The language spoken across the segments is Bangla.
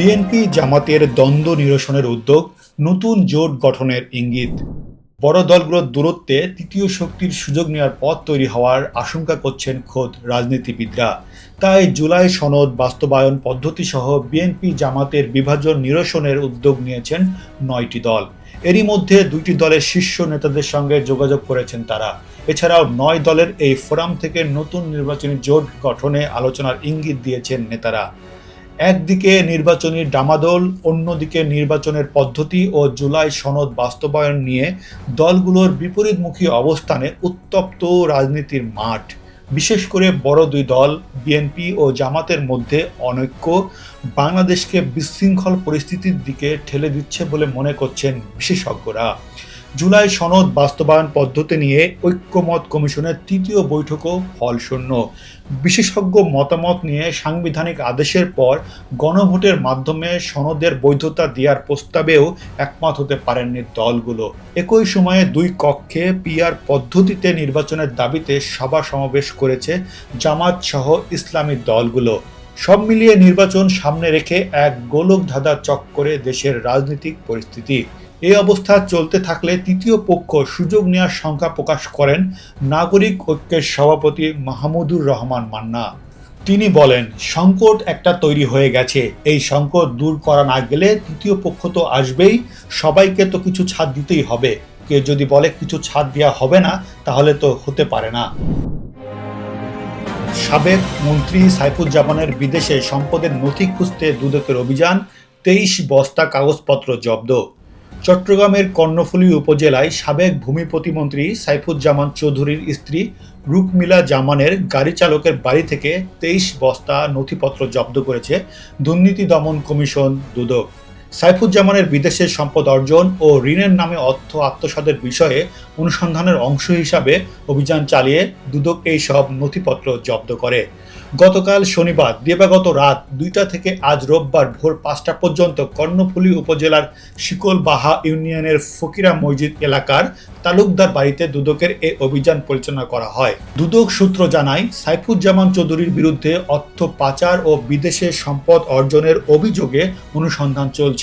বিএনপি জামাতের দ্বন্দ্ব নিরসনের উদ্যোগ নতুন জোট গঠনের ইঙ্গিত। বড় দলগুলোর দূরত্বে তৃতীয় শক্তির সুযোগ নেওয়ার পথ তৈরি হওয়ার আশঙ্কা করছেন খোদ রাজনীতিবিদরা। তাই জুলাই সনদ বাস্তবায়ন পদ্ধতি সহ বিএনপি জামাতের বিভাজন নিরসনের উদ্যোগ নিয়েছেন নয়টি দল। এরই মধ্যে দুইটি দলের শীর্ষ নেতাদের সঙ্গে যোগাযোগ করেছেন তারা। এছাড়াও নয় দলের এই ফোরাম থেকে নতুন নির্বাচনী জোট গঠনে আলোচনার ইঙ্গিত দিয়েছেন নেতারা। একদিকে নির্বাচনী ডামাদোল অন্যদিকে নির্বাচনের পদ্ধতি ও জুলাই সনদ বাস্তবায়ন নিয়ে দলগুলোর বিপরীতমুখী অবস্থানে উত্তপ্ত রাজনীতির মাঠ। বিশেষ করে বড় দুই দল বিএনপি ও জামাতের মধ্যে অনৈক্য, বাংলাদেশকে বিশৃঙ্খল পরিস্থিতির দিকে ঠেলে দিচ্ছে বলে মনে করছেন বিশেষজ্ঞরা। জুলাই সনদ বাস্তবায়ন পদ্ধতি নিয়ে ঐক্যমত কমিশনের তৃতীয় বৈঠকও ফলশূন্য। বিশেষজ্ঞ মতামত নিয়ে সাংবিধানিক আদেশের পর গণভোটের মাধ্যমে সনদের বৈধতা দেওয়ার প্রস্তাবেও একমত হতে পারেননি দলগুলো। একই সময়ে দুই কক্ষে পিআর পদ্ধতিতে নির্বাচনের দাবিতে সভা সমাবেশ করেছে জামাত সহ ইসলামী দলগুলো। সব মিলিয়ে নির্বাচন সামনে রেখে এক গোলক ধাঁধা চক্করে দেশের রাজনৈতিক পরিস্থিতি। এই অবস্থা চলতে থাকলে তৃতীয় পক্ষ সুযোগ নেওয়ার শঙ্কা প্রকাশ করেন নাগরিক ঐক্যের সভাপতি মাহমুদুর রহমান মান্না। তিনি বলেন, সংকট একটা তৈরি হয়ে গেছে। এই সংকট দূর করা না গেলে তৃতীয় পক্ষ তো আসবেই, সবাইকে তো কিছু ছাড় দিতেই হবে। কেউ যদি বলে কিছু ছাড় দেওয়া হবে না, তাহলে তো হতে পারে না। সাবেক মন্ত্রী সাইফুজ্জামানের বিদেশে সম্পদের নথি খুঁজতে দুদকের অভিযান, তেইশ বস্তা কাগজপত্র জব্দ। চট্টগ্রামের কর্ণফুলী উপজেলায় সাবেক ভূমি প্রতিমন্ত্রী সাইফুজ্জামান চৌধুরীর স্ত্রী রুকমিলা জামানের গাড়ি চালকের বাড়ি থেকে তেইশ বস্তা নথিপত্র জব্দ করেছে দুর্নীতি দমন কমিশন দুদক। সাইফুজ্জামানের বিদেশের সম্পদ অর্জন ও ঋণের নামে অর্থ আত্মসাতের বিষয়ে অনুসন্ধানের অংশ হিসাবে অভিযান চালিয়ে দুদক এই সব নথিপত্র জব্দ করে। গতকাল শনিবার, দেবাগত রাত দুইটা থেকে আজ রোববার ভোর পাঁচটা পর্যন্ত কর্ণফুলী উপজেলার শিকলবাহা ইউনিয়নের ফকিরা মসজিদ এলাকার তালুকদার বাড়িতে দুদকের এই অভিযান পরিচালনা করা হয়। দুদক সূত্র জানায়, সাইফুজ্জামান চৌধুরীর বিরুদ্ধে অর্থ পাচার ও বিদেশে সম্পদ অর্জনের অভিযোগে অনুসন্ধান চলছে।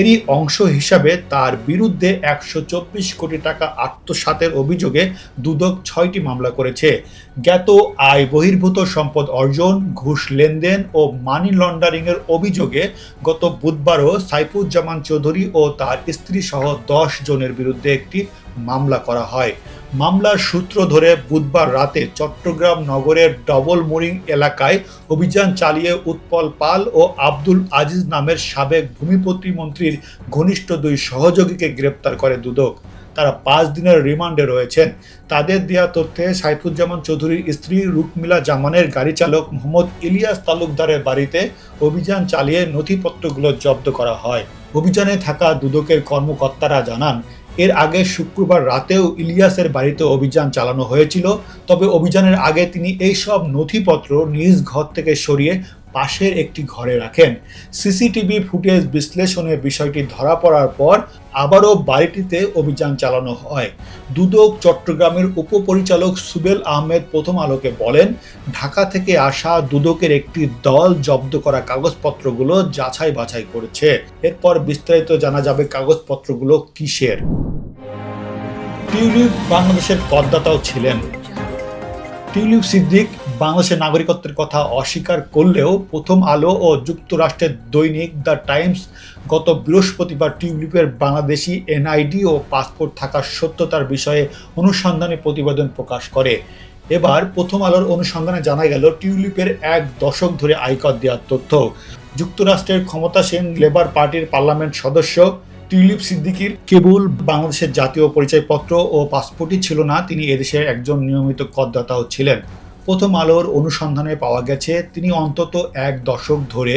এরই অংশ হিসাবে তার বিরুদ্ধে একশো চব্বিশ কোটি টাকা আত্মসাতের অভিযোগে দুদক ছয়টি মামলা করেছে। জ্ঞাত আয় বহির্ভূত সম্পদ অর্জন, ঘুষ লেনদেন ও মানি লন্ডারিংয়ের অভিযোগে গত বুধবারও সাইফুজ্জামান চৌধুরী ও তার স্ত্রী সহ দশ জনের বিরুদ্ধে একটি মামলা করা হয়। মামলার সূত্র ধরে বুধবার রাতে চট্টগ্রাম নগরের ডবল মোরিং এলাকায় অভিযান চালিয়ে উৎপল পাল ও আব্দুল আজিজ নামের সাবেক ভূমি প্রতিমন্ত্রীর ঘনিষ্ঠ দুই সহযোগীকে গ্রেপ্তার করে দুদক। তারা পাঁচ দিনের রিমান্ডে রয়েছেন। তাদের দেওয়া তথ্যে সাইফুজ্জামান চৌধুরীর স্ত্রী রুকমিলা জামানের গাড়ি চালক মোহাম্মদ ইলিয়াস তালুকদারের বাড়িতে অভিযান চালিয়ে নথিপত্রগুলো জব্দ করা হয়। অভিযানে থাকা দুদকের কর্মকর্তারা জানান এর আগে শুক্রবার রাতেও ইলিয়াসের বাড়িতে অভিযান চালানো হয়েছিল, তবে অভিযানের আগে তিনি এই সব নথিপত্র নিজ ঘর থেকে সরিয়ে পাশের একটি ঘরে রাখেন। সিসিটিভি ফুটেজ বিশ্লেষণে বিষয়টি ধরা পড়ার পর আবারও বাড়িটিতে অভিযান চালানো হয়। দুদক চট্টগ্রামের উপপরিচালক সুবেল আহমেদ প্রথম আলোকে বলেন, ঢাকা থেকে আসা দুদকের একটি দল জব্দ করা কাগজপত্রগুলো যাচাই বাছাই করেছে। এরপর বিস্তারিত জানা যাবে কাগজপত্রগুলো কিসের। টিউলিপ বাংলাদেশের করদাতাও ছিলেন। টিউলিপ সিদ্দিক বাংলাদেশের নাগরিকত্বের কথা অস্বীকার করলেও প্রথম আলো ও যুক্তরাষ্ট্রের দৈনিক দ্য টাইমস গত বৃহস্পতিবার টিউলিপের বাংলাদেশি এনআইডি ও পাসপোর্ট থাকার সত্যতার বিষয়ে অনুসন্ধানে প্রতিবেদন প্রকাশ করে। এবার প্রথম আলোর অনুসন্ধানে জানা গেল, টিউলিপের এক দশক ধরে আয়কর দেওয়ার তথ্য। যুক্তরাষ্ট্রের ক্ষমতাসীন লেবার পার্টির পার্লামেন্ট সদস্য টিউলিপ সিদ্দিকির কেবল বাংলাদেশের জাতীয় পরিচয়পত্র ও পাসপোর্টই ছিল না, তিনি এদেশের একজন নিয়মিত করদাতাও ছিলেন। প্রথম আলোর অনুসন্ধানে পাওয়া গেছে, তিনি অন্তত এক দশক ধরে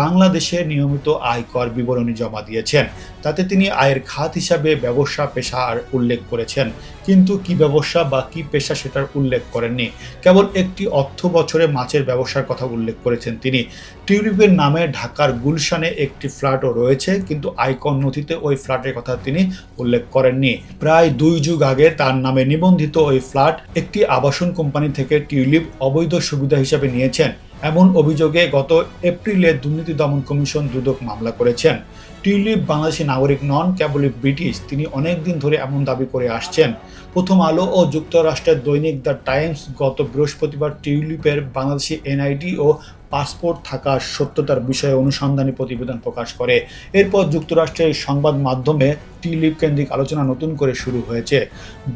বাংলাদেশে নিয়মিত আয়কর বিবরণী জমা দিয়েছেন। তাতে তিনি আয়ের খাত হিসাবে ব্যবসা পেশার উল্লেখ করেছেন। কিন্তু কি ব্যবসা বা কি পেশা সেটার উল্লেখ করেননি। কেবল একটি অর্থ বছরে মাছের ব্যবসার কথা উল্লেখ করেছেন তিনি। টিউলিপের নামে ঢাকার গুলশানে একটি ফ্ল্যাটও রয়েছে, কিন্তু আয়কর নথিতে ওই ফ্ল্যাটের কথা তিনি উল্লেখ করেননি। প্রায় দুই যুগ আগে তার নামে নিবন্ধিত ওই ফ্ল্যাট একটি আবাসন কোম্পানি থেকে টিউলিপ অবৈধ সুবিধা হিসাবে নিয়েছেন। এমন অভিযোগে গত এপ্রিলে দুর্নীতি দমন কমিশন দুদক মামলা করেছেন। টিউলিপ বাংলাদেশি নাগরিক নন, কেবলই ব্রিটিশ। তিনি অনেক দিন ধরে এমন দাবি করে আসছেন। প্রথম আলো ও যুক্তরাষ্ট্রের দৈনিক দ্য টাইমস গত বৃহস্পতিবার টিউলিপের বাংলাদেশি এনআইডি ও পাসপোর্ট থাকার সত্যতার বিষয়ে অনুসন্ধানী প্রতিবেদন প্রকাশ করে। এরপর যুক্তরাষ্ট্রের সংবাদ মাধ্যমে টিউলিপ কেন্দ্রিক আলোচনা নতুন করে শুরু হয়েছে।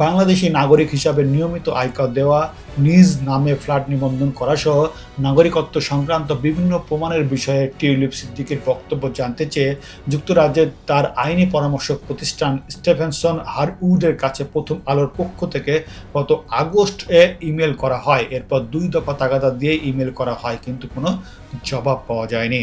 বাংলাদেশি নাগরিক হিসাবে নিয়মিত আয়কর দেওয়া, নিজ নামে ফ্ল্যাট নিবন্ধন করা সহ নাগরিকত্ব সংক্রান্ত বিভিন্ন প্রমাণের বিষয়ে টিউলিপ সিদ্দিকের বক্তব্য জানতে চেয়ে যুক্তরাজ্যের তার আইনি পরামর্শক প্রতিষ্ঠান স্টেফেনসন হারউডের কাছে প্রথম আলোর পক্ষ থেকে গত আগস্ট এ ইমেল করা হয়। এরপর দুই দফা তাগাদা দিয়ে ইমেল করা হয়, কিন্তু কোনো জবাব পাওয়া যায়নি।